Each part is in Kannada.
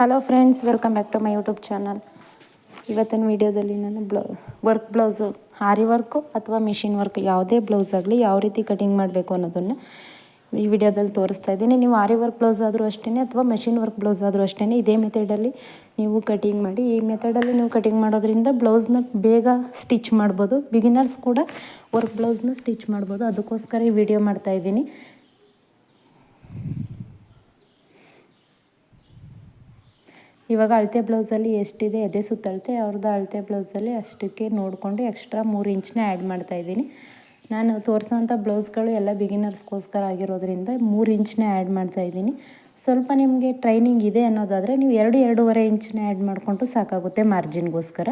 Hello friends welcome back to my YouTube channel ಇವತ್ತಿನ ವೀಡಿಯೋದಲ್ಲಿ ನಾನು blouse work blouse aari work ಅಥವಾ ಮಿಷಿನ್ ವರ್ಕ್ ಯಾವುದೇ ಬ್ಲೌಸ್ ಆಗಲಿ ಯಾವ ರೀತಿ ಕಟಿಂಗ್ ಮಾಡಬೇಕು ಅನ್ನೋದನ್ನು ಈ ವಿಡಿಯೋದಲ್ಲಿ ತೋರಿಸ್ತಾ ಇದ್ದೀನಿ. ನೀವು ಆರಿ ವರ್ಕ್ ಬ್ಲೌಸ್ ಆದರೂ ಅಷ್ಟೇ ಅಥವಾ ಮೆಷಿನ್ ವರ್ಕ್ ಬ್ಲೌಸ್ ಆದರೂ ಅಷ್ಟೇ ಇದೇ ಮೆಥಡಲ್ಲಿ ನೀವು ಕಟಿಂಗ್ ಮಾಡಿ. ಈ ಮೆಥಡಲ್ಲಿ ನೀವು ಕಟಿಂಗ್ ಮಾಡೋದ್ರಿಂದ ಬ್ಲೌಸ್ನ ಬೇಗ ಸ್ಟಿಚ್ ಮಾಡ್ಬೋದು. ಬಿಗಿನರ್ಸ್ ಕೂಡ ವರ್ಕ್ ಬ್ಲೌಸ್ನ ಸ್ಟಿಚ್ ಮಾಡ್ಬೋದು. ಅದಕ್ಕೋಸ್ಕರ ಈ ವಿಡಿಯೋ ಮಾಡ್ತಾಯಿದ್ದೀನಿ ಇವಾಗ ಅಳತೆ ಬ್ಲೌಸಲ್ಲಿ ಎಷ್ಟಿದೆ, ಎದೆ ಸುತ್ತಳತೆ ಅವ್ರದ್ದು ಅಳತೆ ಬ್ಲೌಸಲ್ಲಿ ಅಷ್ಟಕ್ಕೆ ನೋಡಿಕೊಂಡು ಎಕ್ಸ್ಟ್ರಾ ಮೂರು ಇಂಚನ್ನ ಆ್ಯಡ್ ಮಾಡ್ತಾಯಿದ್ದೀನಿ ನಾನು ತೋರಿಸೋಂಥ ಬ್ಲೌಸ್ಗಳು ಎಲ್ಲ ಬಿಗಿನರ್ಸ್ಗೋಸ್ಕರ ಆಗಿರೋದ್ರಿಂದ ಮೂರು ಇಂಚನ್ನ ಆ್ಯಡ್ ಮಾಡ್ತಾಯಿದ್ದೀನಿ ಸ್ವಲ್ಪ ನಿಮಗೆ ಟ್ರೈನಿಂಗ್ ಇದೆ ಅನ್ನೋದಾದರೆ ನೀವು ಎರಡು, ಎರಡೂವರೆ ಇಂಚನ್ನ ಆ್ಯಡ್ ಮಾಡಿಕೊಂಡು ಸಾಕಾಗುತ್ತೆ ಮಾರ್ಜಿನ್ಗೋಸ್ಕರ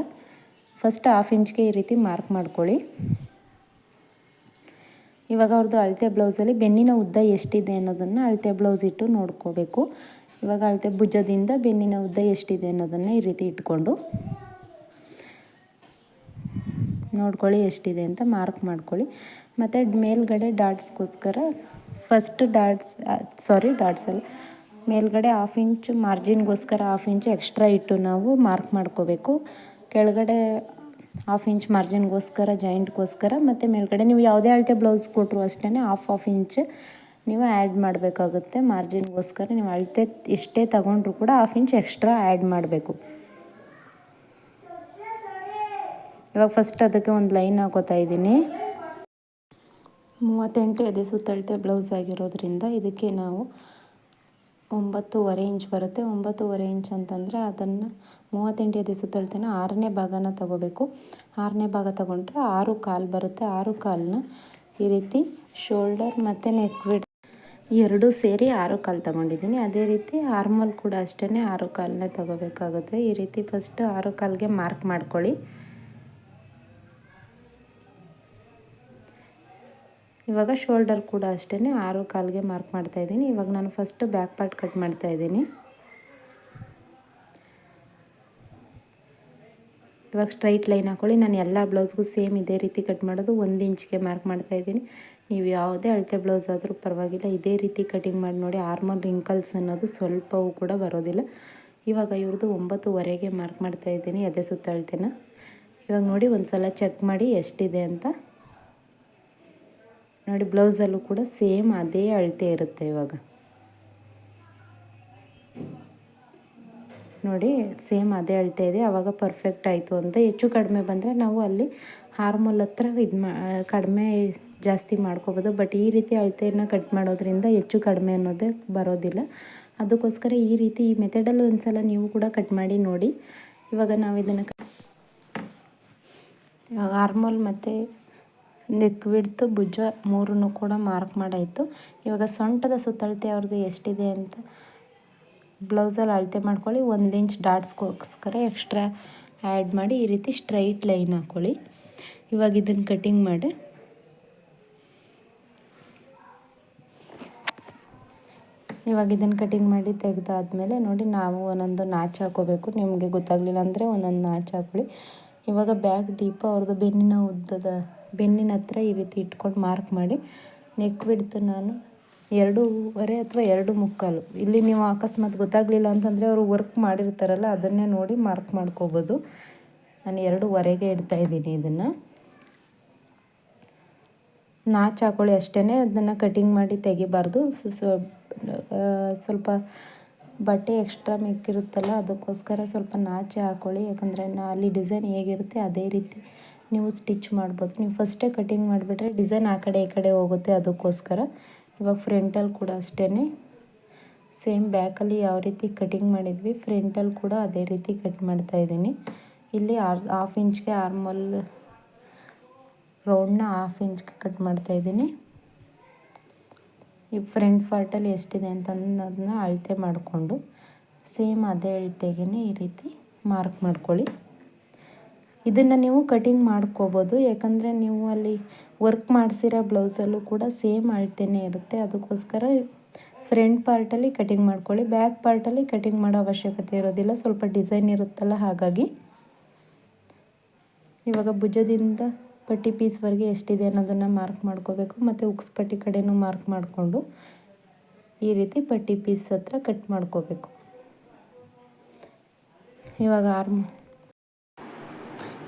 ಫಸ್ಟ್ ಹಾಫ್ ಇಂಚ್ಗೆ ಈ ರೀತಿ ಮಾರ್ಕ್ ಮಾಡ್ಕೊಳ್ಳಿ. ಇವಾಗ ಅವ್ರದ್ದು ಅಳತೆ ಬ್ಲೌಸಲ್ಲಿ ಬೆನ್ನಿನ ಉದ್ದ ಎಷ್ಟಿದೆ ಅನ್ನೋದನ್ನು ಅಳತೆ ಬ್ಲೌಸ್ ಇಟ್ಟು ನೋಡ್ಕೋಬೇಕು. ಇವಾಗ ಅಳತೆ ಭುಜದಿಂದ ಬೆನ್ನಿನ ಉದ್ದ ಎಷ್ಟಿದೆ ಅನ್ನೋದನ್ನು ಈ ರೀತಿ ಇಟ್ಕೊಂಡು ನೋಡ್ಕೊಳ್ಳಿ ಎಷ್ಟಿದೆ ಅಂತ ಮಾರ್ಕ್ ಮಾಡ್ಕೊಳ್ಳಿ. ಮತ್ತು ಮೇಲ್ಗಡೆ ಡಾಟ್ಸ್ಗೋಸ್ಕರ ಫಸ್ಟ್ ಡಾಟ್ಸ್ ಸಾರಿ ಡಾಟ್ಸಲ್ಲಿ ಮೇಲ್ಗಡೆ ಹಾಫ್ ಇಂಚ್ ಮಾರ್ಜಿನ್ಗೋಸ್ಕರ ಹಾಫ್ ಇಂಚ್ ಎಕ್ಸ್ಟ್ರಾ ಇಟ್ಟು ನಾವು ಮಾರ್ಕ್ ಮಾಡ್ಕೋಬೇಕು. ಕೆಳಗಡೆ ಹಾಫ್ ಇಂಚ್ ಮಾರ್ಜಿನ್ಗೋಸ್ಕರ ಜಾಯಿಂಟ್ಗೋಸ್ಕರ ಮತ್ತು ಮೇಲ್ಗಡೆ ನೀವು ಯಾವುದೇ ಅಳತೆ ಬ್ಲೌಸ್ ಕೊಟ್ಟರು ಅಷ್ಟೇ ಹಾಫ್ ಹಾಫ್ ಇಂಚ್ ನೀವು ಆ್ಯಡ್ ಮಾಡಬೇಕಾಗುತ್ತೆ. ಮಾರ್ಜಿನ್ಗೋಸ್ಕರ ನೀವು ಅಳತೆ ಎಷ್ಟೇ ತಗೊಂಡ್ರು ಕೂಡ ಹಾಫ್ ಇಂಚ್ ಎಕ್ಸ್ಟ್ರಾ ಆ್ಯಡ್ ಮಾಡಬೇಕು. ಇವಾಗ ಫಸ್ಟ್ ಅದಕ್ಕೆ ಒಂದು ಲೈನ್ ಹಾಕೋತಾ ಇದ್ದೀನಿ. ಮೂವತ್ತೆಂಟು ಎದೆ ಸುತ್ತಳತೆ ಬ್ಲೌಸ್ ಆಗಿರೋದ್ರಿಂದ ಇದಕ್ಕೆ ನಾವು ಒಂಬತ್ತೂವರೆ ಇಂಚ್ ಬರುತ್ತೆ. ಒಂಬತ್ತುವರೆ ಇಂಚ್ ಅಂತಂದರೆ ಅದನ್ನು ಮೂವತ್ತೆಂಟು ಎದೆ ಸುತ್ತಳತೆನ ಆರನೇ ಭಾಗನ ತಗೋಬೇಕು. ಆರನೇ ಭಾಗ ತಗೊಂಡ್ರೆ ಆರು ಕಾಲು ಬರುತ್ತೆ. ಆರು ಕಾಲನ್ನ ಈ ರೀತಿ ಶೋಲ್ಡರ್ ಮತ್ತು ನೆಕ್ ವಿಡ್ ಎರಡು ಸೇರಿ ಆರು ಕಾಲು ತಗೊಂಡಿದ್ದೀನಿ. ಅದೇ ರೀತಿ ಆರ್ಮಲ್ ಕೂಡ ಅಷ್ಟೇ ಆರು ಕಾಲನ್ನೇ ತಗೋಬೇಕಾಗುತ್ತೆ. ಈ ರೀತಿ ಫಸ್ಟ್ ಆರು ಕಾಲಿಗೆ ಮಾರ್ಕ್ ಮಾಡ್ಕೊಳ್ಳಿ. ಇವಾಗ ಶೋಲ್ಡರ್ ಕೂಡ ಅಷ್ಟೇ ಆರು ಕಾಲಿಗೆ ಮಾರ್ಕ್ ಮಾಡ್ತಾಯಿದ್ದೀನಿ ಇವಾಗ ನಾನು ಫಸ್ಟ್ ಬ್ಯಾಕ್ ಪಾರ್ಟ್ ಕಟ್ ಮಾಡ್ತಾಯಿದ್ದೀನಿ ಇವಾಗ ಸ್ಟ್ರೈಟ್ ಲೈನ್ ಹಾಕೊಳ್ಳಿ. ನಾನು ಎಲ್ಲ ಬ್ಲೌಸ್ಗೂ ಸೇಮ್ ಇದೇ ರೀತಿ ಕಟ್ ಮಾಡೋದು. ಒಂದು ಇಂಚ್ಗೆ ಮಾರ್ಕ್ ಮಾಡ್ತಾಯಿದ್ದೀನಿ ನೀವು ಯಾವುದೇ ಅಳತೆ ಬ್ಲೌಸ್ ಆದರೂ ಪರವಾಗಿಲ್ಲ. ಇದೇ ರೀತಿ ಕಟಿಂಗ್ ಮಾಡಿ ನೋಡಿ ಆರ್ಮಲ್ ರಿಂಕಲ್ಸ್ ಅನ್ನೋದು ಸ್ವಲ್ಪವೂ ಕೂಡ ಬರೋದಿಲ್ಲ. ಇವಾಗ ಇವ್ರದ್ದು ಒಂಬತ್ತುವರೆಗೆ ಮಾರ್ಕ್ ಮಾಡ್ತಾಯಿದ್ದೀನಿ ಅದೇ ಸುತ್ತ ಅಳತೆನ. ಇವಾಗ ನೋಡಿ ಒಂದು ಸಲ ಚೆಕ್ ಮಾಡಿ ಎಷ್ಟಿದೆ ಅಂತ. ನೋಡಿ ಬ್ಲೌಸಲ್ಲೂ ಕೂಡ ಸೇಮ್ ಅದೇ ಅಳತೆ ಇರುತ್ತೆ ಇವಾಗ. ನೋಡಿ ಸೇಮ್ ಅದೇ ಅಳ್ತಾ ಇದೆ. ಆವಾಗ ಪರ್ಫೆಕ್ಟ್ ಆಯಿತು ಅಂತ. ಹೆಚ್ಚು ಕಡಿಮೆ ಬಂದರೆ ನಾವು ಅಲ್ಲಿ ಹಾರ್ಮೋಲ್ ಹತ್ರ ಇದು ಮಾ, ಕಡಿಮೆ ಜಾಸ್ತಿ ಮಾಡ್ಕೋಬೋದು. ಬಟ್ ಈ ರೀತಿ ಅಳತೆಯನ್ನು ಕಟ್ ಮಾಡೋದ್ರಿಂದ ಹೆಚ್ಚು ಕಡಿಮೆ ಅನ್ನೋದೇ ಬರೋದಿಲ್ಲ. ಅದಕ್ಕೋಸ್ಕರ ಈ ರೀತಿ ಈ ಮೆಥಡಲ್ಲಿ ಒಂದು ಸಲ ನೀವು ಕೂಡ ಕಟ್ ಮಾಡಿ ನೋಡಿ. ಇವಾಗ ನಾವು ಇದನ್ನು ಇವಾಗ ಹಾರ್ಮೋಲ್ ಮತ್ತು ನೆಕ್ ಬಿಡ್ತು ಭುಜ ಮೂರನ್ನು ಕೂಡ ಮಾರ್ಕ್ ಮಾಡಾಯಿತು. ಇವಾಗ ಸೊಂಟದ ಸುತ್ತಳತೆ ಅವ್ರದ್ದು ಎಷ್ಟಿದೆ ಅಂತ ಬ್ಲೌಸಲ್ಲಿ ಅಳತೆ ಮಾಡ್ಕೊಳ್ಳಿ, ಒಂದು ಇಂಚ್ ಡಾಟ್ಸ್ಗೋಸ್ಕರ ಎಕ್ಸ್ಟ್ರಾ ಆ್ಯಡ್ ಮಾಡಿ ಈ ರೀತಿ ಸ್ಟ್ರೈಟ್ ಲೈನ್ ಹಾಕ್ಕೊಳ್ಳಿ ಇವಾಗ ಇದನ್ನು ಕಟ್ಟಿಂಗ್ ಮಾಡಿ. ಇವಾಗ ಇದನ್ನು ಕಟಿಂಗ್ ಮಾಡಿ ತೆಗೆದಾದ್ಮೇಲೆ ನೋಡಿ ನಾವು ಒಂದೊಂದು ನಾಚು ಹಾಕೋಬೇಕು. ನಿಮಗೆ ಗೊತ್ತಾಗಲಿಲ್ಲ ಅಂದರೆ ಒಂದೊಂದು ನಾಚು ಹಾಕೊಳ್ಳಿ. ಇವಾಗ ಬ್ಯಾಗ್ ಡೀಪ್ ಅವ್ರದ್ದು ಬೆನ್ನಿನ ಉದ್ದದ, ಬೆನ್ನಿನ ಹತ್ರ ಈ ರೀತಿ ಇಟ್ಕೊಂಡು ಮಾರ್ಕ್ ಮಾಡಿ ನೆಕ್ ಬಿಡ್ತು ನಾನು ಎರಡೂವರೆ ಅಥವಾ ಎರಡು ಮುಕ್ಕಾಲು. ಇಲ್ಲಿ ನೀವು ಅಕಸ್ಮಾತ್ ಗೊತ್ತಾಗಲಿಲ್ಲ ಅಂತಂದರೆ ಅವರು ವರ್ಕ್ ಮಾಡಿರ್ತಾರಲ್ಲ, ಅದನ್ನೇ ನೋಡಿ ಮಾರ್ಕ್ ಮಾಡ್ಕೋಬೋದು. ನಾನು ಎರಡೂವರೆಗೆ ಇಡ್ತಾ ಇದ್ದೀನಿ ಇದನ್ನು. ನಾಚು ಹಾಕೊಳ್ಳಿ ಅಷ್ಟೇ ಅದನ್ನು ಕಟಿಂಗ್ ಮಾಡಿ ತೆಗಿಬಾರ್ದು. ಸ್ವಲ್ಪ ಬಟ್ಟೆ ಎಕ್ಸ್ಟ್ರಾ ಮಿಕ್ಕಿರುತ್ತಲ್ಲ, ಅದಕ್ಕೋಸ್ಕರ ಸ್ವಲ್ಪ ನಾಚೆ ಹಾಕೊಳ್ಳಿ. ಯಾಕಂದರೆ ನಾ ಅಲ್ಲಿ ಡಿಸೈನ್ ಹೇಗಿರುತ್ತೆ ಅದೇ ರೀತಿ ನೀವು ಸ್ಟಿಚ್ ಮಾಡ್ಬೋದು. ನೀವು ಫಸ್ಟೇ ಕಟಿಂಗ್ ಮಾಡಿಬಿಟ್ರೆ ಡಿಸೈನ್ ಆ ಕಡೆ ಈ ಕಡೆ ಹೋಗುತ್ತೆ ಅದಕ್ಕೋಸ್ಕರ. ಇವಾಗ ಫ್ರಂಟಲ್ಲಿ ಕೂಡ ಅಷ್ಟೇ ಸೇಮ್ ಬ್ಯಾಕಲ್ಲಿ ಯಾವ ರೀತಿ ಕಟಿಂಗ್ ಮಾಡಿದ್ವಿ ಫ್ರಂಟಲ್ಲಿ ಕೂಡ ಅದೇ ರೀತಿ ಕಟ್ ಮಾಡ್ತಾ ಇದ್ದೀನಿ. ಇಲ್ಲಿ ಆರ್ ಹಾಫ್ ಇಂಚ್ಗೆ ಆರ್ಮಲ್ ರೌಂಡ್ನ ಹಾಫ್ ಇಂಚ್ಗೆ ಕಟ್ ಮಾಡ್ತಾ ಇದ್ದೀನಿ. ಈ ಫ್ರಂಟ್ ಪಾರ್ಟಲ್ಲಿ ಎಷ್ಟಿದೆ ಅಂತಂದು ಅದನ್ನ ಅಳತೆ ಮಾಡಿಕೊಂಡು ಸೇಮ್ ಅದೇ ಅಳತೆಗೆ ಈ ರೀತಿ ಮಾರ್ಕ್ ಮಾಡ್ಕೊಳ್ಳಿ. ಇದನ್ನು ನೀವು ಕಟಿಂಗ್ ಮಾಡ್ಕೋಬೋದು, ಯಾಕಂದರೆ ನೀವು ಅಲ್ಲಿ ವರ್ಕ್ ಮಾಡಿಸಿರೋ ಬ್ಲೌಸಲ್ಲೂ ಕೂಡ ಸೇಮ್ ಅಳ್ತೇನೆ ಇರುತ್ತೆ. ಅದಕ್ಕೋಸ್ಕರ ಫ್ರಂಟ್ ಪಾರ್ಟಲ್ಲಿ ಕಟಿಂಗ್ ಮಾಡ್ಕೊಳ್ಳಿ ಬ್ಯಾಕ್ ಪಾರ್ಟಲ್ಲಿ ಕಟಿಂಗ್ ಮಾಡೋ ಅವಶ್ಯಕತೆ ಇರೋದಿಲ್ಲ. ಸ್ವಲ್ಪ ಡಿಸೈನ್ ಇರುತ್ತಲ್ಲ ಹಾಗಾಗಿ. ಇವಾಗ ಭುಜದಿಂದ ಪಟ್ಟಿ ಪೀಸ್ವರೆಗೆ ಎಷ್ಟಿದೆ ಅನ್ನೋದನ್ನು ಮಾರ್ಕ್ ಮಾಡ್ಕೋಬೇಕು. ಮತ್ತು ಉಕ್ಸ್ ಪಟ್ಟಿ ಕಡೆನೂ ಮಾರ್ಕ್ ಮಾಡಿಕೊಂಡು ಈ ರೀತಿ ಪಟ್ಟಿ ಪೀಸ್ ಹತ್ರ ಕಟ್ ಮಾಡ್ಕೋಬೇಕು. ಇವಾಗ ಆರ್ಮ್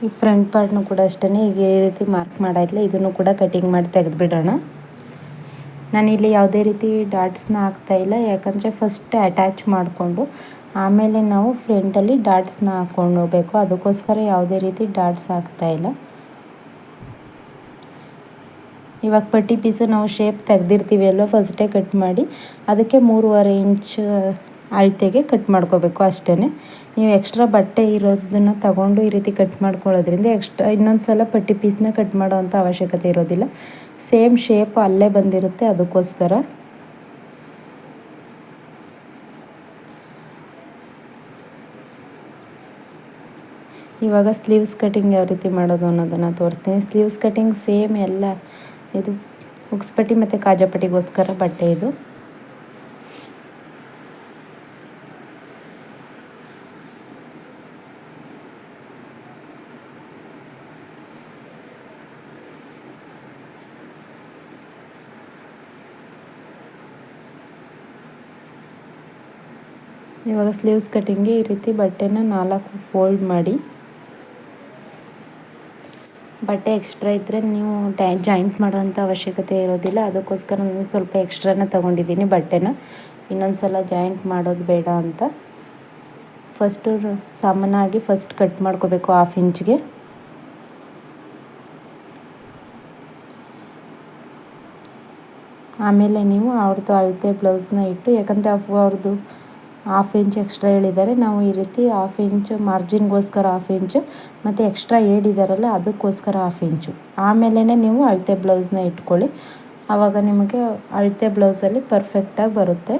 ಈ ಫ್ರಂಟ್ ಪಾರ್ಟ್ನು ಕೂಡ ಅಷ್ಟೇ ಈಗ ಈ ರೀತಿ ಮಾರ್ಕ್ ಮಾಡಾಯ್ತಲ್ಲ ಇದನ್ನು ಕೂಡ ಕಟಿಂಗ್ ಮಾಡಿ ತೆಗೆದುಬಿಡೋಣ. ನಾನಿಲ್ಲಿ ಯಾವುದೇ ರೀತಿ ಡಾಟ್ಸ್ನ ಹಾಕ್ತಾಯಿಲ್ಲ ಯಾಕಂದರೆ ಫಸ್ಟ್ ಅಟ್ಯಾಚ್ ಮಾಡಿಕೊಂಡು ಆಮೇಲೆ ನಾವು ಫ್ರಂಟಲ್ಲಿ ಡಾಟ್ಸ್ನ ಹಾಕ್ಕೊಂಡು ಹೋಗಬೇಕು. ಅದಕ್ಕೋಸ್ಕರ ಯಾವುದೇ ರೀತಿ ಡಾಟ್ಸ್ ಹಾಕ್ತಾಯಿಲ್ಲ ಇವಾಗ ಪಟ್ಟಿ ಪೀಸು ನಾವು ಶೇಪ್ ತೆಗೆದಿರ್ತೀವಿ ಅಲ್ವ, ಫಸ್ಟೇ ಕಟ್ ಮಾಡಿ. ಅದಕ್ಕೆ ಮೂರುವರೆ ಇಂಚ್ ಅಳತೆಗೆ ಕಟ್ ಮಾಡ್ಕೋಬೇಕು ಅಷ್ಟೇ ನೀವು ಎಕ್ಸ್ಟ್ರಾ ಬಟ್ಟೆ ಇರೋದನ್ನು ತಗೊಂಡು ಈ ರೀತಿ ಕಟ್ ಮಾಡ್ಕೊಳ್ಳೋದ್ರಿಂದ ಎಕ್ಸ್ಟ್ರಾ ಇನ್ನೊಂದು ಸಲ ಪಟ್ಟಿ ಪೀಸ್ನ ಕಟ್ ಮಾಡೋವಂಥ ಅವಶ್ಯಕತೆ ಇರೋದಿಲ್ಲ. ಸೇಮ್ ಶೇಪ್ ಅಲ್ಲೇ ಬಂದಿರುತ್ತೆ ಅದಕ್ಕೋಸ್ಕರ. ಇವಾಗ ಸ್ಲೀವ್ಸ್ ಕಟಿಂಗ್ ಯಾವ ರೀತಿ ಮಾಡೋದು ಅನ್ನೋದನ್ನು ತೋರಿಸ್ತೀನಿ. ಸ್ಲೀವ್ಸ್ ಕಟಿಂಗ್ ಸೇಮ್ ಎಲ್ಲ ಇದು ಉಕ್ಸ್ಪಟ್ಟಿ ಮತ್ತು ಕಾಜಾಪಟ್ಟಿಗೋಸ್ಕರ ಬಟ್ಟೆ ಇದು. ಇವಾಗ ಸ್ಲೀವ್ಸ್ ಕಟ್ಟಿಂಗ್ಗೆ ಈ ರೀತಿ ಬಟ್ಟೆನ ನಾಲ್ಕು ಫೋಲ್ಡ್ ಮಾಡಿ. ಬಟ್ಟೆ ಎಕ್ಸ್ಟ್ರಾ ಇದ್ದರೆ ನೀವು ಟೈ ಜಾಯಿಂಟ್ ಮಾಡೋವಂಥ ಅವಶ್ಯಕತೆ ಇರೋದಿಲ್ಲ. ಅದಕ್ಕೋಸ್ಕರ ನಾನು ಸ್ವಲ್ಪ ಎಕ್ಸ್ಟ್ರಾನ ತೊಗೊಂಡಿದ್ದೀನಿ ಬಟ್ಟೆನ. ಇನ್ನೊಂದು ಸಲ ಜಾಯಿಂಟ್ ಮಾಡೋದು ಬೇಡ ಅಂತ. ಫಸ್ಟು ಸಾಮಾನಾಗಿ ಫಸ್ಟ್ ಕಟ್ ಮಾಡ್ಕೋಬೇಕು ಹಾಫ್ ಇಂಚ್ಗೆ ಆಮೇಲೆ ನೀವು ಅವ್ರದ್ದು ಅಳತೆ ಬ್ಲೌಸ್ನ ಇಟ್ಟು, ಯಾಕಂದರೆ ಅವ್ರದ್ದು ಹಾಫ್ ಇಂಚ್ ಎಕ್ಸ್ಟ್ರಾ ಹೇಳಿದ್ದಾರೆ. ನಾವು ಈ ರೀತಿ ಹಾಫ್ ಇಂಚು ಮಾರ್ಜಿನ್ಗೋಸ್ಕರ ಹಾಫ್ ಇಂಚು ಮತ್ತು ಎಕ್ಸ್ಟ್ರಾ ಹೇಳಿದಾರಲ್ಲ ಅದಕ್ಕೋಸ್ಕರ ಹಾಫ್ ಇಂಚು ಆಮೇಲೆ ನೀವು ಅಳತೆ ಬ್ಲೌಸ್ನ ಇಟ್ಕೊಳ್ಳಿ. ಆವಾಗ ನಿಮಗೆ ಅಳತೆ ಬ್ಲೌಸಲ್ಲಿ ಪರ್ಫೆಕ್ಟಾಗಿ ಬರುತ್ತೆ.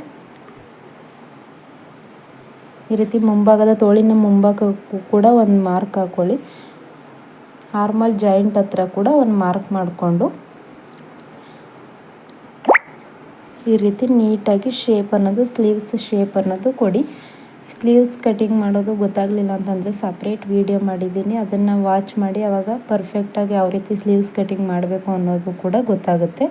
ಈ ರೀತಿ ಮುಂಭಾಗದ ತೋಳಿನ ಮುಂಭಾಗಕ್ಕೂ ಕೂಡ ಒಂದು ಮಾರ್ಕ್ ಹಾಕ್ಕೊಳ್ಳಿ ಆರ್ಮಲ್ ಜಾಯಿಂಟ್ ಹತ್ರ ಕೂಡ ಒಂದು ಮಾರ್ಕ್ ಮಾಡಿಕೊಂಡು. ಈ ರೀತಿ ನೀಟಾಗಿ ಶೇಪ್ ಅನ್ನೋದು ಸ್ಲೀವ್ಸ್ ಶೇಪ್ ಅನ್ನೋದು ಕೊಡಿ. ಸ್ಲೀವ್ಸ್ ಕಟಿಂಗ್ ಮಾಡೋದು ಗೊತ್ತಾಗಲಿಲ್ಲ ಅಂತಂದರೆ ಸಪ್ರೇಟ್ ವೀಡಿಯೋ ಮಾಡಿದ್ದೀನಿ. ಅದನ್ನು ವಾಚ್ ಮಾಡಿ ಅವಾಗ ಪರ್ಫೆಕ್ಟಾಗಿ ಯಾವ ರೀತಿ ಸ್ಲೀವ್ಸ್ ಕಟಿಂಗ್ ಮಾಡಬೇಕು ಅನ್ನೋದು ಕೂಡ ಗೊತ್ತಾಗುತ್ತೆ.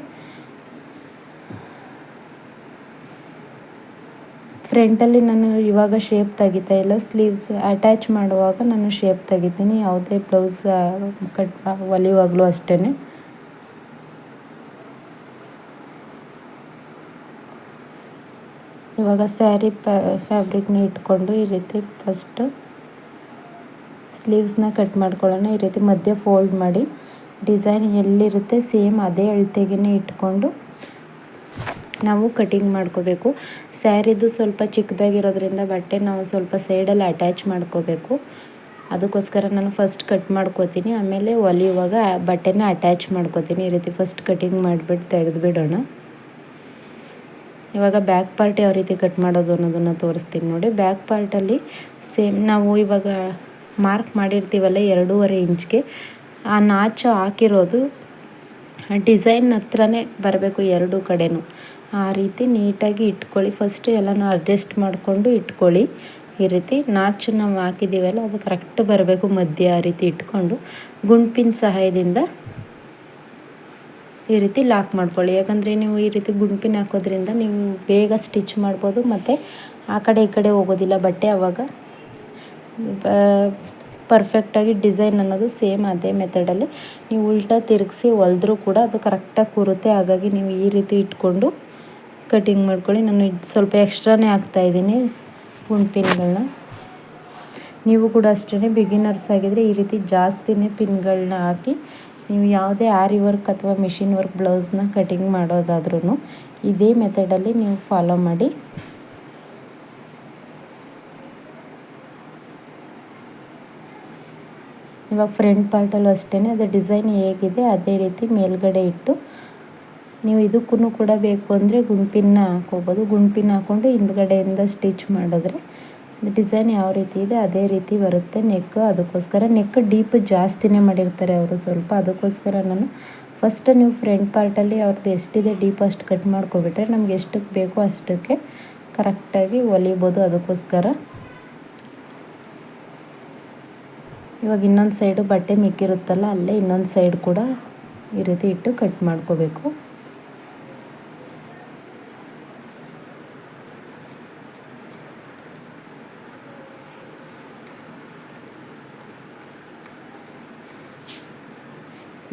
ಫ್ರಂಟಲ್ಲಿ ನಾನು ಇವಾಗ ಶೇಪ್ ತೆಗಿತಾ ಇಲ್ಲ. ಸ್ಲೀವ್ಸ್ ಅಟ್ಯಾಚ್ ಮಾಡುವಾಗ ನಾನು ಶೇಪ್ ತೆಗಿತೀನಿ. ಯಾವುದೇ ಬ್ಲೌಸ್ ಕಟ್ ಹೊಲಿಯುವಾಗಲೂ ಅಷ್ಟೇ ಇವಾಗ ಸ್ಯಾರಿ ಫ್ಯಾಬ್ರಿಕ್ನ ಇಟ್ಕೊಂಡು ಈ ರೀತಿ ಫಸ್ಟು ಸ್ಲೀವ್ಸ್ನ ಕಟ್ ಮಾಡ್ಕೊಳ್ಳೋಣ. ಈ ರೀತಿ ಮಧ್ಯೆ ಫೋಲ್ಡ್ ಮಾಡಿ. ಡಿಸೈನ್ ಎಲ್ಲಿರುತ್ತೆ? ಸೇಮ್ ಅದೇ ಅಳತೆಗೆ ಇಟ್ಕೊಂಡು ನಾವು ಕಟಿಂಗ್ ಮಾಡ್ಕೋಬೇಕು. ಸ್ಯಾರಿದು ಸ್ವಲ್ಪ ಚಿಕ್ಕದಾಗಿರೋದ್ರಿಂದ ಬಟ್ಟೆ ನಾವು ಸ್ವಲ್ಪ ಸೈಡಲ್ಲಿ ಅಟ್ಯಾಚ್ ಮಾಡ್ಕೋಬೇಕು. ಅದಕ್ಕೋಸ್ಕರ ನಾನು ಫಸ್ಟ್ ಕಟ್ ಮಾಡ್ಕೋತೀನಿ. ಆಮೇಲೆ ಒಲಿಯುವಾಗ ಬಟ್ಟೆನ ಅಟ್ಯಾಚ್ ಮಾಡ್ಕೋತೀನಿ. ಈ ರೀತಿ ಫಸ್ಟ್ ಕಟಿಂಗ್ ಮಾಡಿಬಿಟ್ಟು ತೆಗೆದುಬಿಡೋಣ. ಇವಾಗ ಬ್ಯಾಕ್ ಪಾರ್ಟ್ ಯಾವ ರೀತಿ ಕಟ್ ಮಾಡೋದು ಅನ್ನೋದನ್ನು ತೋರಿಸ್ತೀನಿ ನೋಡಿ. ಬ್ಯಾಕ್ ಪಾರ್ಟಲ್ಲಿ ಸೇಮ್ ನಾವು ಇವಾಗ ಮಾರ್ಕ್ ಮಾಡಿರ್ತೀವಲ್ಲ ಎರಡೂವರೆ ಇಂಚ್ಗೆ. ಆ ನಾಚು ಹಾಕಿರೋದು ಡಿಸೈನ್ ಹತ್ರನೇ ಬರಬೇಕು ಎರಡೂ ಕಡೆನೂ. ಆ ರೀತಿ ನೀಟಾಗಿ ಇಟ್ಕೊಳ್ಳಿ. ಫಸ್ಟ್ ಎಲ್ಲನೂ ಅಡ್ಜಸ್ಟ್ ಮಾಡಿಕೊಂಡು ಇಟ್ಕೊಳ್ಳಿ. ಈ ರೀತಿ ನಾಚು ನಾವು ಹಾಕಿದ್ದೀವಲ್ಲ ಅದು ಕರೆಕ್ಟ್ ಬರಬೇಕು ಮಧ್ಯೆ ಆ ರೀತಿ ಇಟ್ಕೊಂಡು. ಗುಂಡ್ಪಿನ ಸಹಾಯದಿಂದ ಈ ರೀತಿ ಲಾಕ್ ಮಾಡ್ಕೊಳ್ಳಿ. ಯಾಕಂದರೆ ನೀವು ಈ ರೀತಿ ಗುಂಪಿನ ಹಾಕೋದ್ರಿಂದ ನೀವು ಬೇಗ ಸ್ಟಿಚ್ ಮಾಡ್ಬೋದು ಮತ್ತು ಆ ಕಡೆ ಈ ಕಡೆ ಹೋಗೋದಿಲ್ಲ ಬಟ್ಟೆ ಆವಾಗ ಪರ್ಫೆಕ್ಟಾಗಿ ಡಿಸೈನ್ ಅನ್ನೋದು ಸೇಮ್ ಅದೇ ಮೆಥಡಲ್ಲಿ ನೀವು ಉಲ್ಟಾ ತಿರುಗಿಸಿ ಹೊಲಿದ್ರೂ ಕೂಡ ಅದು ಕರೆಕ್ಟಾಗಿ ಕೂರುತ್ತೆ. ಹಾಗಾಗಿ ನೀವು ಈ ರೀತಿ ಇಟ್ಕೊಂಡು ಕಟಿಂಗ್ ಮಾಡ್ಕೊಳ್ಳಿ. ನಾನು ಸ್ವಲ್ಪ ಎಕ್ಸ್ಟ್ರಾನೇ ಹಾಕ್ತಾಯಿದ್ದೀನಿ ಗುಂಪಿನ್ಗಳನ್ನ ನೀವು ಕೂಡ ಅಷ್ಟೇ ಬಿಗಿನರ್ಸ್ ಆಗಿದ್ರೆ ಈ ರೀತಿ ಜಾಸ್ತಿನೇ ಪಿನ್ಗಳನ್ನ ಹಾಕಿ ನೀವು ಯಾವುದೇ ಆರಿ ವರ್ಕ್ ಅಥವಾ ಮಿಷಿನ್ ವರ್ಕ್ ಬ್ಲೌಸ್ನ ಕಟಿಂಗ್ ಮಾಡೋದಾದ್ರೂ ಇದೇ ಮೆಥಡಲ್ಲಿ ನೀವು ಫಾಲೋ ಮಾಡಿ. ಇವಾಗ ಫ್ರಂಟ್ ಪಾರ್ಟಲ್ಲೂ ಅಷ್ಟೇ ಅದು ಡಿಸೈನ್ ಹೇಗಿದೆ ಅದೇ ರೀತಿ ಮೇಲ್ಗಡೆ ಇಟ್ಟು ನೀವು ಇದಕ್ಕೂ ಕೂಡ ಬೇಕು ಅಂದರೆ ಗುಂಪಿನ ಹಾಕೋಬೋದು ಗುಂಪಿನ ಹಾಕ್ಕೊಂಡು ಹಿಂದ್ಗಡೆಯಿಂದ ಸ್ಟಿಚ್ ಮಾಡಿದ್ರೆ ಡಿಸೈನ್ ಯಾವ ರೀತಿ ಇದೆ, ಅದೇ ರೀತಿ ಬರುತ್ತೆ. ನೆಕ್ ಅದಕ್ಕೋಸ್ಕರ ನೆಕ್ ಡೀಪ್ ಜಾಸ್ತಿನೇ ಮಾಡಿರ್ತಾರೆ ಅವರು. ಸ್ವಲ್ಪ ಅದಕ್ಕೋಸ್ಕರ ನಾನು ಫಸ್ಟ್ ನೀವು ಫ್ರಂಟ್ ಪಾರ್ಟಲ್ಲಿ ಅವ್ರದ್ದು ಎಷ್ಟಿದೆ ಡೀಪ್ ಅಷ್ಟು ಕಟ್ ಮಾಡ್ಕೊಬಿಟ್ರೆ ನಮ್ಗೆ ಎಷ್ಟಕ್ಕೆ ಬೇಕೋ ಅಷ್ಟಕ್ಕೆ ಕರೆಕ್ಟಾಗಿ ಹೊಲಿಬೋದು ಅದಕ್ಕೋಸ್ಕರ. ಇವಾಗ ಇನ್ನೊಂದು ಸೈಡು ಬಟ್ಟೆ ಮಿಕ್ಕಿರುತ್ತಲ್ಲ, ಅಲ್ಲೇ ಇನ್ನೊಂದು ಸೈಡ್ ಕೂಡ ಈ ರೀತಿ ಇಟ್ಟು ಕಟ್ ಮಾಡ್ಕೋಬೇಕು.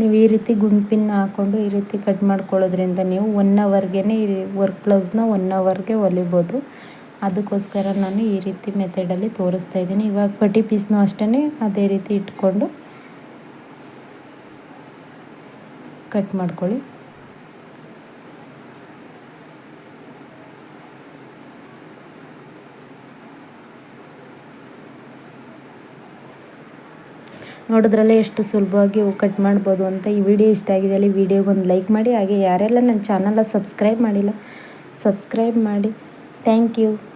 ನೀವು ಈ ರೀತಿ ಗುಂಪಿನ ಹಾಕ್ಕೊಂಡು ಈ ರೀತಿ ಕಟ್ ಮಾಡ್ಕೊಳ್ಳೋದ್ರಿಂದ ನೀವು ಒನ್ ಅವರ್ಗೆ ಈ ವರ್ಕ್ ಬ್ಲೌಸ್ನ ಒನ್ ಅವರ್ಗೆ ಹೊಲಿಬೋದು. ಅದಕ್ಕೋಸ್ಕರ ನಾನು ಈ ರೀತಿ ಮೆಥಡಲ್ಲಿ ತೋರಿಸ್ತಾ ಇದ್ದೀನಿ. ಇವಾಗ ಪಟ್ಟಿ ಪೀಸ್ನೂ ಅಷ್ಟೇ ಅದೇ ರೀತಿ ಇಟ್ಕೊಂಡು ಕಟ್ ಮಾಡ್ಕೊಳ್ಳಿ. ನೋಡಿದ್ರಲ್ಲೇ ಎಷ್ಟು ಸುಲಭವಾಗಿ ಕಟ್ ಮಾಡ್ಬೋದು ಅಂತ ಈ ವಿಡಿಯೋ ಇಷ್ಟ ಆಗಿದೆ ಅಲ್ಲಿ ವಿಡಿಯೋಗೆ ಲೈಕ್ ಮಾಡಿ ಹಾಗೆ ಯಾರೆಲ್ಲ ನನ್ನ ಚಾನಲ್ನ ಸಬ್ಸ್ಕ್ರೈಬ್ ಮಾಡಿಲ್ಲ ಸಬ್ಸ್ಕ್ರೈಬ್ ಮಾಡಿ ಥ್ಯಾಂಕ್ ಯು